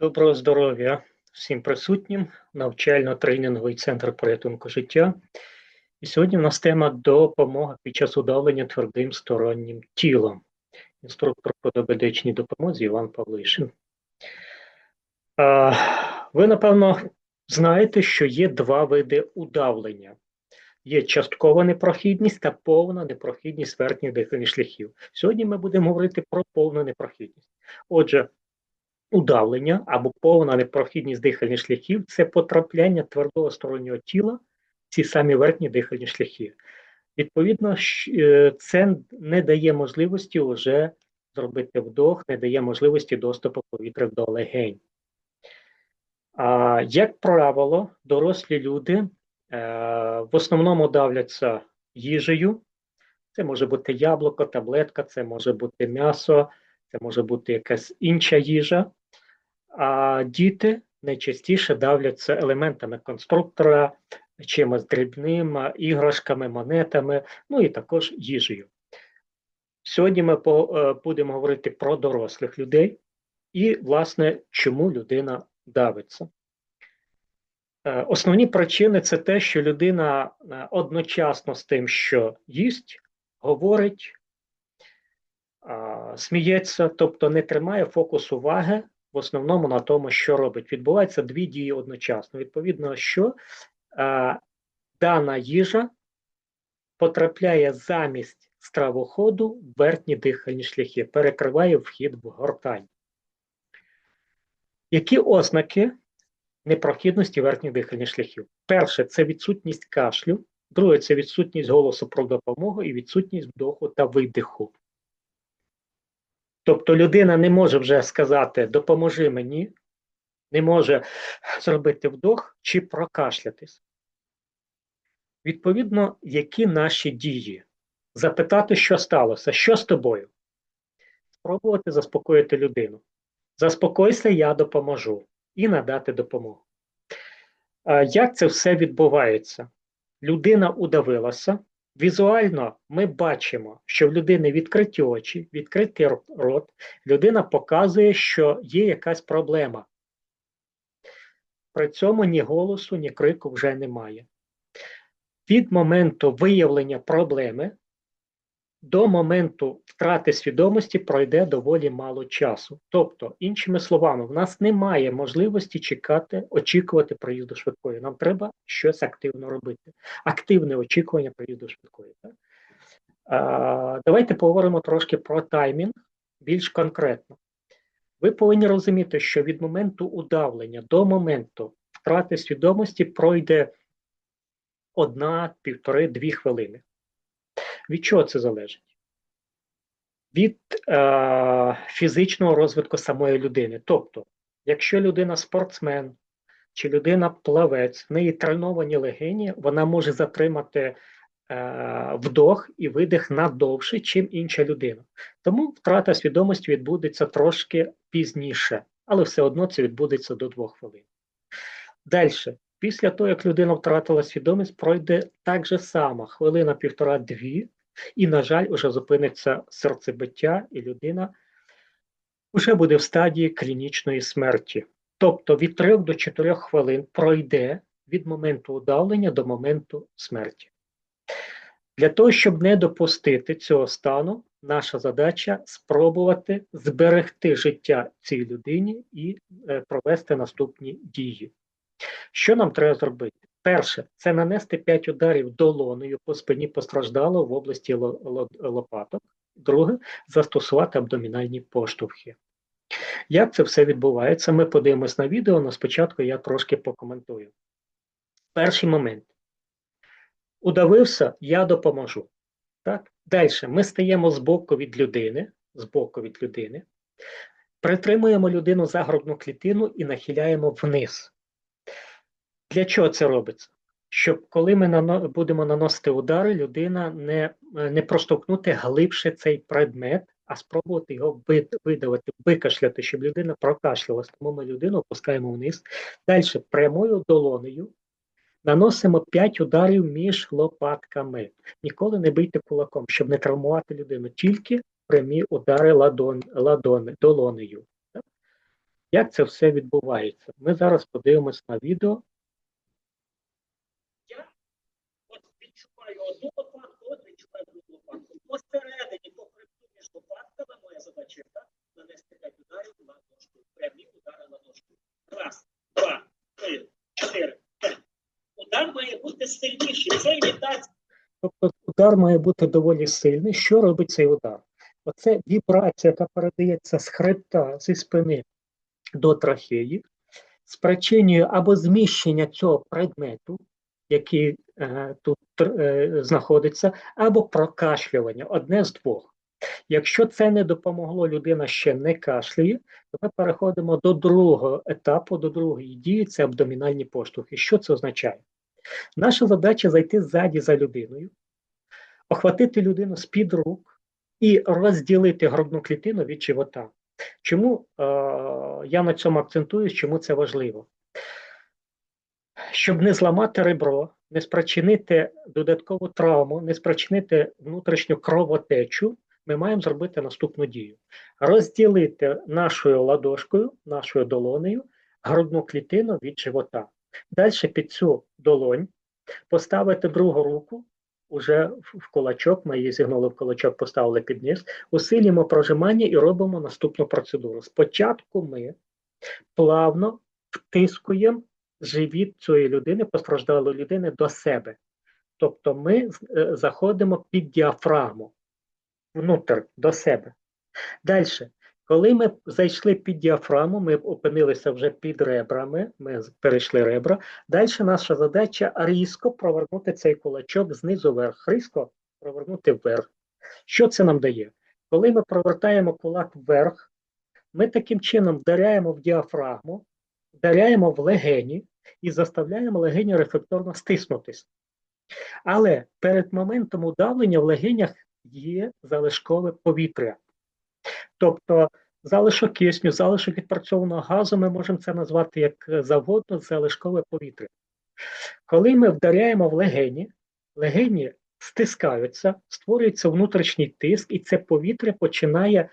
Доброго здоров'я всім присутнім. Навчально-тренінговий центр порятунку життя. І сьогодні в нас тема допомога під час удавлення твердим стороннім тілом. Інструктор по добедичній допомозі Іван Павлишин. А, ви, напевно, знаєте, що є два види удавлення. Є часткова непрохідність та повна непрохідність верхніх дихальних шляхів. Сьогодні ми будемо говорити про повну непрохідність. Отже, удавлення або повна непрохідність дихальних шляхів це потрапляння твердого стороннього тіла в ці самі верхні дихальні шляхи. Відповідно, е, це не дає можливості вже зробити вдох, не дає можливості доступу повітря до легень. А, як правило, дорослі люди е, в основному давляться їжею. Це може бути яблуко, таблетка, це може бути м'ясо, це може бути якась інша їжа. А діти найчастіше давляться елементами конструктора, чимось дрібним, іграшками, монетами, ну і також їжею. Сьогодні ми е, будемо говорити про дорослих людей і, власне, чому людина давиться. Е, Основні причини це те, що людина е, одночасно з тим, що їсть, говорить, сміється, тобто не тримає фокус уваги в основному на тому, що робить. Відбуваються дві дії одночасно. Відповідно, що а, дана їжа потрапляє замість стравоходу в верхні дихальні шляхи, перекриває вхід в гортань. Які ознаки непрохідності верхніх дихальних шляхів? Перше це відсутність кашлю, друге це відсутність голосу про допомогу і відсутність вдоху та видиху. Тобто людина не може вже сказати допоможи мені, не може зробити вдох чи прокашлятись. Відповідно, які наші дії? Запитати, що сталося, що з тобою? Спробувати заспокоїти людину. Заспокойся, я допоможу і надати допомогу. Як це все відбувається? Людина удавилася. Візуально ми бачимо, що в людини відкриті очі, відкритий рот. Людина показує, що є якась проблема. При цьому ні голосу, ні крику вже немає. Від моменту виявлення проблеми до моменту втрати свідомості пройде доволі мало часу. Тобто, іншими словами, в нас немає можливості чекати, очікувати приїзду швидкої. Нам треба щось активно робити. Активне очікування приїзду швидкої. Так? А, давайте поговоримо трошки про таймінг більш конкретно. Ви повинні розуміти, що від моменту удавлення до моменту втрати свідомості пройде одна, півтори, дві хвилини. Від чого це залежить? Від е, фізичного розвитку самої людини. Тобто, якщо людина спортсмен чи людина плавець, в неї треновані легені, вона може затримати е, вдох і видих надовше, чим інша людина. Тому втрата свідомості відбудеться трошки пізніше, але все одно це відбудеться до двох хвилин. Далі, після того, як людина втратила свідомість, пройде так же само хвилина, півтора-дві, і, на жаль, вже зупиниться серцебиття, і людина вже буде в стадії клінічної смерті. Тобто від 3 до 4 хвилин пройде від моменту удавлення до моменту смерті. Для того, щоб не допустити цього стану, наша задача спробувати зберегти життя цій людині і е, провести наступні дії. Що нам треба зробити? Перше, це нанести 5 ударів долонею по спині постраждалого в області ло- ло- лопаток. Друге, застосувати абдомінальні поштовхи. Як це все відбувається? Ми подивимось на відео, але спочатку я трошки покоментую. Перший момент. Удавився, я допоможу. Так? Далі ми стаємо збоку від людини, збоку від людини, притримуємо людину за грудну клітину і нахиляємо вниз. Для чого це робиться? Щоб коли ми нано- будемо наносити удари, людина не, не проштовхнути глибше цей предмет, а спробувати його ви- видавити, викашляти, щоб людина прокашлялась. Тому ми людину опускаємо вниз. Далі прямою долонею наносимо 5 ударів між лопатками. Ніколи не бийте кулаком, щоб не травмувати людину, тільки прямі удари ладон, ладони, долонею. Як це все відбувається? Ми зараз подивимось на відео. я от відчуваю одну лопатку, от відчуваю другу лопатку. Посередині, по хребту між лопатками, моя задача яка? Нанести 5 ударів ладошкою. Прямі удари ладошкою. Раз, два, три, чотири, п'ять. Удар має бути сильніший. Це імітація. Тобто удар має бути доволі сильний. Що робить цей удар? Оце вібрація, яка передається з хребта, зі спини до трахеї, спричинює або зміщення цього предмету, який е, тут е, знаходиться, або прокашлювання одне з двох. Якщо це не допомогло, людина ще не кашляє, то ми переходимо до другого етапу, до другої дії це абдомінальні поштовхи. Що це означає? Наша задача зайти ззаді за людиною, охватити людину з-під рук і розділити грудну клітину від живота. Чому е, я на цьому акцентуюсь, чому це важливо? Щоб не зламати ребро, не спричинити додаткову травму, не спричинити внутрішню кровотечу, ми маємо зробити наступну дію: розділити нашою ладошкою, нашою долонею грудну клітину від живота. Далі під цю долонь поставити другу руку уже в кулачок, ми її зігнули в кулачок, поставили під низ, усилюємо прожимання і робимо наступну процедуру. Спочатку ми плавно втискуємо живіт цієї людини, постраждалої людини до себе. Тобто ми е, заходимо під діафрагму, внутрь до себе. Далі, коли ми зайшли під діафрагму, ми опинилися вже під ребрами, ми перейшли ребра. Далі наша задача різко провернути цей кулачок знизу вверх, різко провернути вверх. Що це нам дає? Коли ми провертаємо кулак вверх, ми таким чином вдаряємо в діафрагму, вдаряємо в легені і заставляємо легені рефлекторно стиснутись. Але перед моментом удавлення в легенях є залишкове повітря. Тобто залишок кисню, залишок відпрацьованого газу, ми можемо це назвати як завгодно залишкове повітря. Коли ми вдаряємо в легені, легені стискаються, створюється внутрішній тиск, і це повітря починає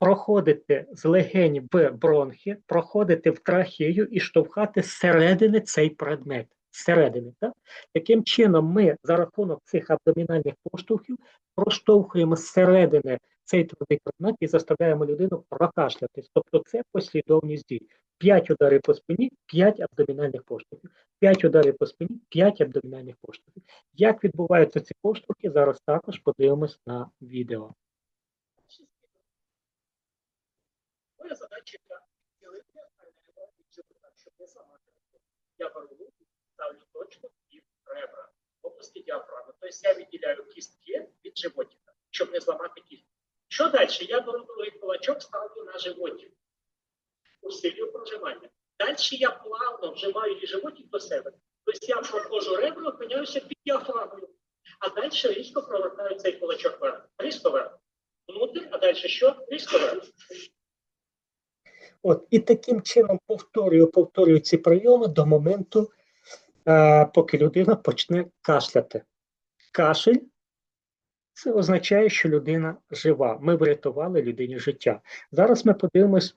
проходити з легень в бронхи, проходити в трахею і штовхати зсередини цей предмет. Зсередини, так? Таким чином, ми за рахунок цих абдомінальних поштовхів проштовхуємо зсередини цей твердий предмет і заставляємо людину прокашлятись. Тобто це послідовність дій. 5 ударів по спині, 5 абдомінальних поштовхів. 5 ударів по спині, 5 абдомінальних поштовхів. Як відбуваються ці поштовхи, зараз також подивимось на відео. Моя задача яка? Ділити ребра від живота, щоб не зламати Я беру ставлю точно під ребра в області діафрагми. Тобто я відділяю кістки від животика, щоб не зламати кістки. Що далі? Я беру другий кулачок, ставлю на животик. Усилюю прожимання. Далі я плавно вжимаю її животик до себе. Тобто я проходжу ребра, опиняюся під діафрагмою. А далі різко провертаю цей кулачок вверх. Різко вверх. Внутрі, а далі що? Різко вверх. От, і таким чином повторюю, повторюю ці прийоми до моменту, е, поки людина почне кашляти. Кашель це означає, що людина жива. Ми врятували людині життя. Зараз ми подивимось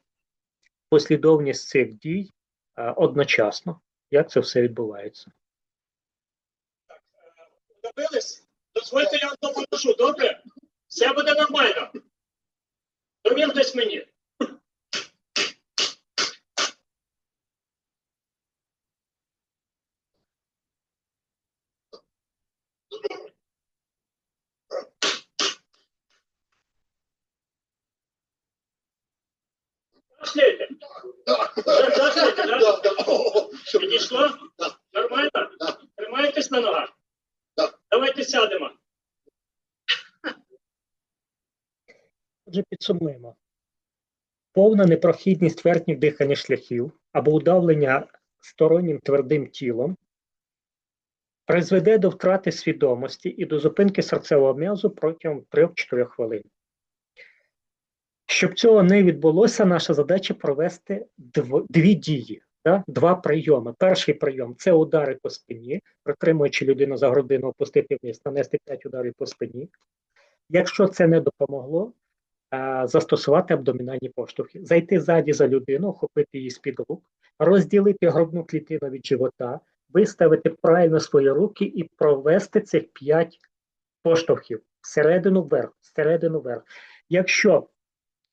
послідовність цих дій е, одночасно, як це все відбувається. Добились? Дозвольте, я вам допоможу, добре? Все буде нормально. Довіртесь мені. Кашляйте. Кашляйте, да? Підійшло? Нормально? Тримаєтесь на ногах? Давайте сядемо. Отже, підсумуємо. Повна непрохідність верхніх дихальних шляхів або удавлення стороннім твердим тілом призведе до втрати свідомості і до зупинки серцевого м'язу протягом 3-4 хвилин. Щоб цього не відбулося, наша задача провести дв- дві дії, да? два прийоми. Перший прийом це удари по спині, притримуючи людину за грудину, опустити вниз, нанести 5 ударів по спині. Якщо це не допомогло, е, застосувати абдомінальні поштовхи, зайти ззаді за людину, охопити її з-під рук, розділити грудну клітину від живота, виставити правильно свої руки і провести цих 5 поштовхів всередину вверх, всередину вверх. Якщо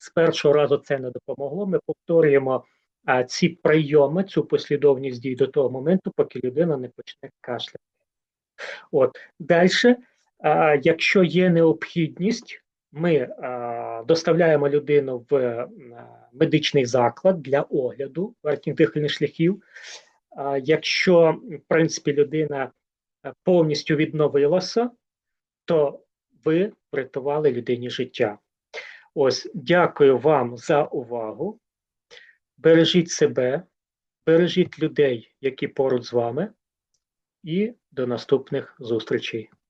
з першого разу це не допомогло, ми повторюємо а, ці прийоми, цю послідовність дій до того моменту, поки людина не почне кашляти. От далі, якщо є необхідність, ми а, доставляємо людину в а, медичний заклад для огляду верхніх дихальних шляхів. А, якщо, в принципі, людина повністю відновилася, то ви врятували людині життя. Ось, дякую вам за увагу. Бережіть себе, бережіть людей, які поруч з вами, і до наступних зустрічей.